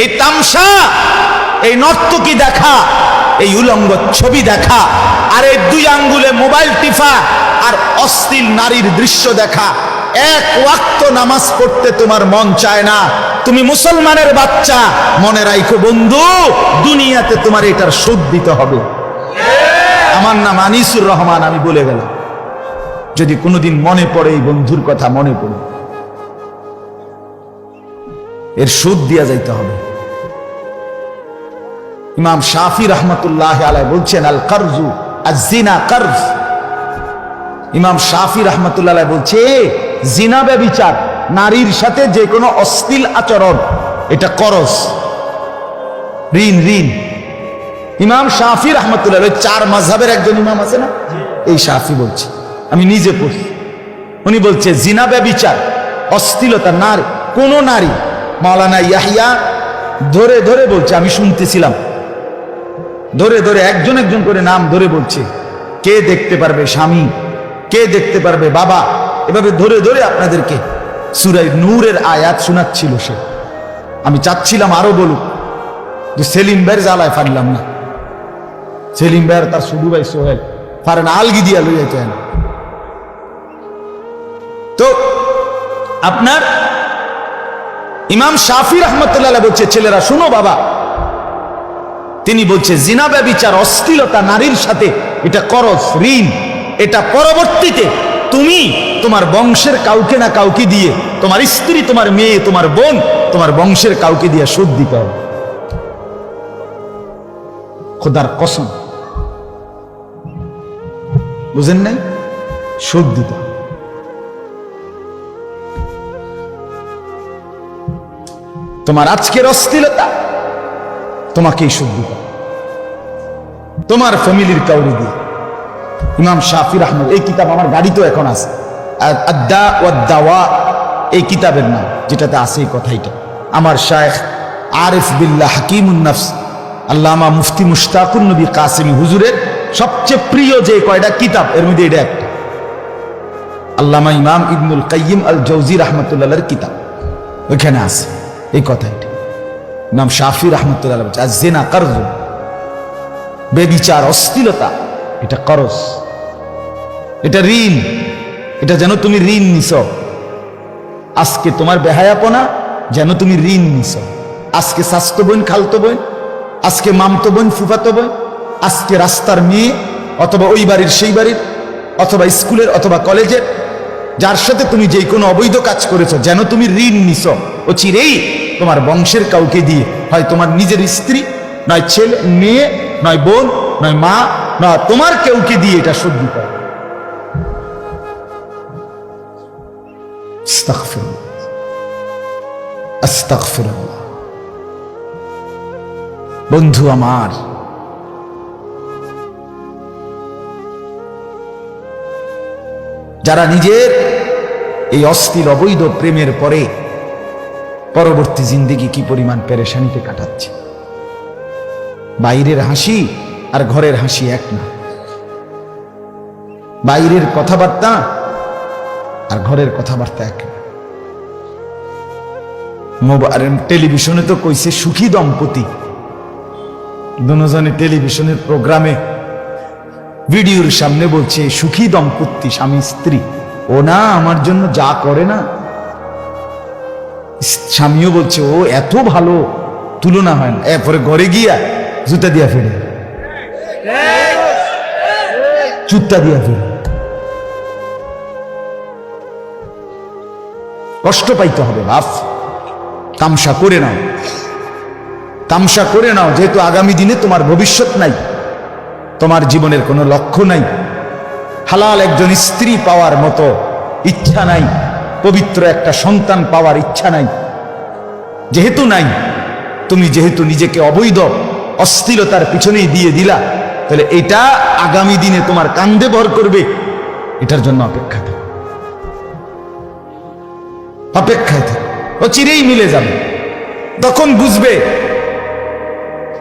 এই তামসা, এই নর্তকী দেখা, এই উলঙ্গ ছবি দেখা, আর এই দুই আঙ্গুলে মোবাইল টিফা আর অস্থিল নারীর দৃশ্য দেখা। এক ওয়াক্ত নামাজ পড়তে তোমার মন চায় না। তুমি মুসলমানের বাচ্চা, মনে রাখো বন্ধু, দুনিয়াতে তোমার এটার সুদ দিতে হবে। আমার নাম আনিসুর রহমান, আমি বলে গেলাম। যদি কোনোদিন মনে পড়ে এই বন্ধুর কথা, মনে পড়ে। এর সুদ দিয়া যাইতে হবে। ইমাম শাফি রহমতুল্লাহ আলাই বলছেন আল কারজু জিনা কার্জ। ইমাম শাফি রহমতুল্লাহ বলছে জিনা ব্যবিচার নারীর সাথে যে কোনো অশ্লীল আচরণ এটা করস ঋণ ঋণ। ইমাম শাফি রহমতুল্লাহ ওই চার মাঝহের একজন ইমাম আছে না? এই শাফি বলছে আমি নিজে পড়ছি। উনি বলছে জিনা ব্যবিচার অস্থিলতা নারী কোন নারী মাওলানা ইয়াহিয়া ধরে ধরে বলছে আমি শুনতেছিলাম। ধরে ধরে একজন একজন করে নাম ধরে বলছে। কে দেখতে পারবে স্বামী? কে দেখতে পারবে বাবা? এভাবে ধরে ধরে আপনাদেরকে সুরাই নূরের আয়াত শোনাচ্ছিল সে। আমি চাচ্ছিলাম আরও বলুক যে সেলিম ভাইয়ের জ্বালায় ফারলাম না। সেলিম ভাইয়ের তার সুডু ভাই সোহেল। ফারেন আলগি দিয়া লই যাইতেন তো আপনার ইমাম শাফি রহমতুল্লাহ বলছে, ছেলেরা, শুনো বাবা তিনি বলছে, জিনা ব্যবিচার, অশ্লীলতা নারীর সাথে, এটা করস ঋণ। এটা পরবর্তীতে তুমি তোমার বংশের কাউকে না কাউকে দিয়ে, তোমার স্ত্রী, তোমার মেয়ে, তোমার বোন, তোমার বংশের কাউকে দিয়ে সুদ দিতে হবে। খোদার কসম। বুঝেন নাই? সুদ দিতে হবে। তোমার আজকের অস্থিরতা তোমাকেই দিতে তোমার ফ্যামিলির কাউরি দিয়ে। ইমাম শাফির আহমদ, এই কিতাব আমার গাড়িতেও এখন আছে। আ- আদ্দা ও দাওয়া এই কিতাবের নাম, যেটাতে আছে এই কথাইটা। আমার শায়েখ আরিফ বিল্লাহ হাকিমুন নফস, আল্লামা মুফতি মুশতাকুন নবী কাসিমি হুজুরের সবচেয়ে প্রিয় যে কয়টা কিতাব, এর মধ্যে এটা একটা। আল্লামা ইমাম ইবনুল কাইম আল জৌজি রহমতুল্লাহর কিতাব। ওইখানে আছে এই কথাইটা। ইমাম শাফি রহমতুল্লাহ বলছে, আর জেনা কার্জ বেবিচার, অস্থিরতা, এটা করস এটা ঋণ। এটা যেন তুমি ঋণ নিছ। আজকে তোমার বেহায়াপনা যেন তুমি ঋণ নিছ। আজকে স্বাস্থ্য বোন, খালতো বোন, আজকে মামতো বোন, ফুফাতো বোন, আজকে রাস্তার মেয়ে অথবা ওই বাড়ির সেই বাড়ির, অথবা স্কুলের অথবা কলেজের, যার সাথে তুমি যে কোনো অবৈধ কাজ করেছ, যেন তুমি ঋণ নিছ। ও চিরেই তোমার বংশের কাউকে দিয়ে হয় তোমার নিজের স্ত্রী, নয় ছেলে, মেয়ে, নয় বোন, নয় মা, নয় তোমার কেউকে দিয়ে এটা আস্তাগফিরুল্লাহ। আস্তাগফিরুল্লাহ। বন্ধু আমার, যারা নিজের এই অস্থির অবৈধ প্রেমের পরে পরবর্তী জিন্দিগি কি পরিমাণ পেরেশানিতে কাটাচ্ছে? বাইরের হাসি আর ঘরের হাসি এক না। বাইরের কথাবার্তা আর ঘরের কথাবার্তা এক না। মোবাইল টেলিভিশনে তো কইছে সুখী দম্পতি। দুজনে টেলিভিশনের প্রোগ্রামে ভিডিওর সামনে বলছে, সুখী দম্পতি, স্বামী, স্ত্রী। ও না আমার জন্য যা করে না স্বামীও বলছে, ও, এত ভালো, তুলনা হয় না। এরপরে ঘরে গিয়া জুতা দিয়া ফেলে জুতা দিয়া ফেলে কষ্ট পাইতে হবে, বাপ। তামসা করে নাও। তামসা করে নাও, যেহেতু আগামী দিনে তোমার ভবিষ্যৎ নাই, তোমার জীবনের কোনো লক্ষ্য নাই। হালাল একজন স্ত্রী পাওয়ার মতো ইচ্ছা নাই। পবিত্র একটা সন্তান পাওয়ার ইচ্ছা নাই। যেহেতু নাই, তুমি যেহেতু নিজেকে অবৈধ, অস্থিরতার পিছনেই দিয়ে দিলা, তাহলে এটা আগামী দিনে তোমার কান্দে ভর করবে। এটার জন্য অপেক্ষা থাকো। অপেক্ষায় থাকো। ও চিরেই মিলে যাবে। তখন বুঝবে,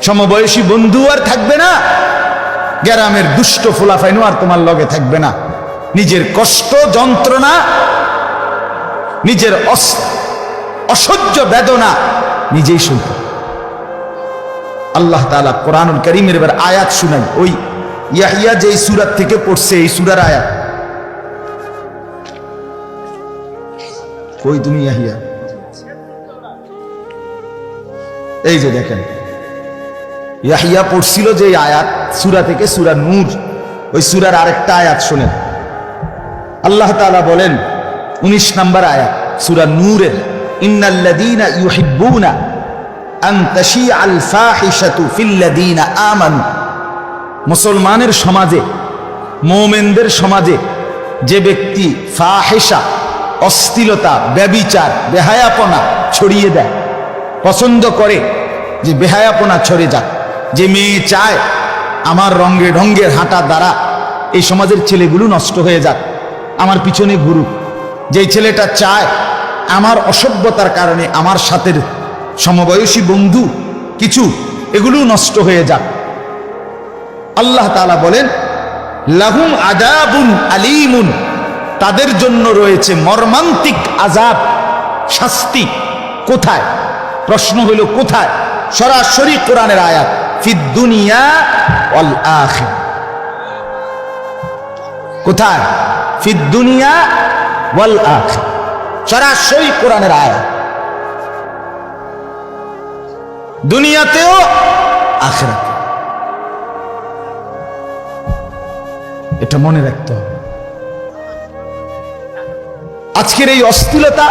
সমবয়সী বন্ধু আর থাকবে না। গ্রামের দুষ্ট ফুলাফাইনও আর তোমার লগে থাকবে না। নিজের কষ্ট, যন্ত্রণা নিজের অসহ্য বেদনা নিজেই হবে। আল্লাহ তাআলা কোরআনুল করিমের এবার আয়াত শুনাই। ওই ইয়াহিয়া যে সুরাত থেকে পড়ছে, এই সুরার আয়াত। কই তুমি ইয়াহিয়া? এই যে দেখেন, ইয়াহিয়া পড়ছিল যে আয়াত, সুরা থেকে সুরা নূর। ওই সুরার আরেকটা আয়াত শোনেন। আল্লাহ তাআলা বলেন, উনিশ নম্বর আয়াত। সুরা নূরের মুসলমানের সমাজে, মোমেনদের সমাজে যে ব্যক্তি ফাহেসা অস্থিলতা ব্যবিচার, বেহায়াপনা ছড়িয়ে দেয়, পছন্দ করে যে বেহায়াপনা ছড়ে যাক, যে মেয়ে চায় আমার রঙ্গে ঢঙ্গের হাঁটা দ্বারা এই সমাজের ছেলেগুলো নষ্ট হয়ে যাক, আমার পিছনে ঘুরুক। যেই ছেলেটা চায় আমার অসভ্যতার কারণে আমার সাথে সমবয়সী বন্ধু কিছু এগুলো নষ্ট হয়ে যাক। আল্লাহ তালা বলেন, লাহুম আজাবুন আলিমুন। তাদের জন্য রয়েছে মর্মান্তিক আজাব শাস্তি কোথায়? প্রশ্ন হলো কোথায়? সরাসরি কোরআনের আয়াত, ফিদ দুনিয়া আখির কোথায়? ফিদ দুনিয়া সরাসরি কোরআনের দুনিয়াতেও এটা মনে রাখতে হবে। আজকের এই অস্থিলতা,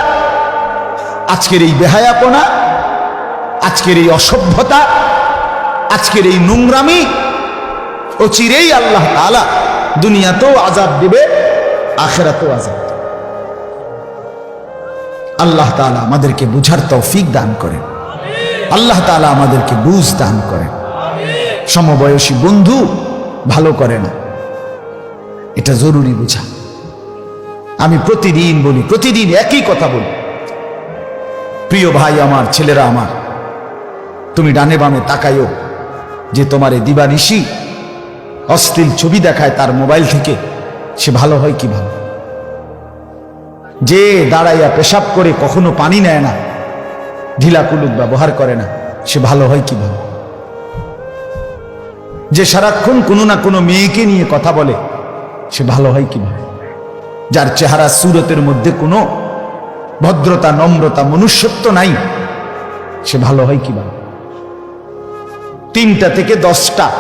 আজকের এই বেহায়াপনা, আজকের এই অসভ্যতা, আজকের এই নোংরামি ও চিরেই আল্লাহ তাআলা দুনিয়াতেও আজাব দিবে, আখেরাতেও আজাব দিবে। আল্লাহ তাআলা আমাদেরকে বুঝার তৌফিক দান করেন। আল্লাহ তাআলা আমাদেরকে বুঝ দান করেন। সমবয়সী বন্ধু ভালো করে না। এটা জরুরি বুঝা। আমি প্রতিদিন বলি, প্রতিদিন একই কথা বলি। প্রিয় ভাই আমার, ছেলেরা আমার, তুমি ডানে বামে তাকাইও যে তোমার দিবানিশি অশ্লীল ছবি দেখায় তার মোবাইল থেকে সে ভালো হয় কীভাবে যে দাঁড়াইয়া পেশাব করে কখনো পানি নেয় না, ঢিলা কুলুক ব্যবহার করে না, সে ভালো হয় কীভাবে? যে সারাক্ষণ কোনো না কোনো মেয়েকে নিয়ে কথা বলে, সে ভালো হয় কীভাবে? যার চেহারা সুরতের মধ্যে কোনো ভদ্রতা, নম্রতা, মনুষ্যত্ব নাই, সে ভালো হয় কীভাবে? তিনটা থেকে দশটা,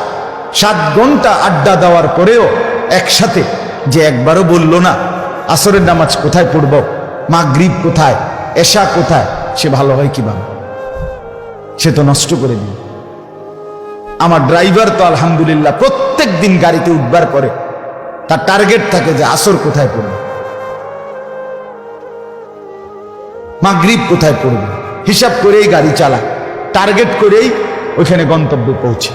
সাত ঘণ্টা আড্ডা দেওয়ার পরেও একসাথে যে একবারও বলল না আসরের নামাজ কোথায় পড়ব? মাগরিব কোথায়? এশা কোথায়? সে ভালো হয় কীভাবে সে তো নষ্ট করে দিল। আমার ড্রাইভার তো আলহামদুলিল্লাহ প্রত্যেক দিন গাড়িতে উঠবার পরে তার টার্গেট থাকে যে আসর কোথায় পড়বে? মাগরিব কোথায় পড়বে? হিসাব করেই গাড়ি চালায়। টার্গেট করেই ওইখানে গন্তব্যে পৌঁছে।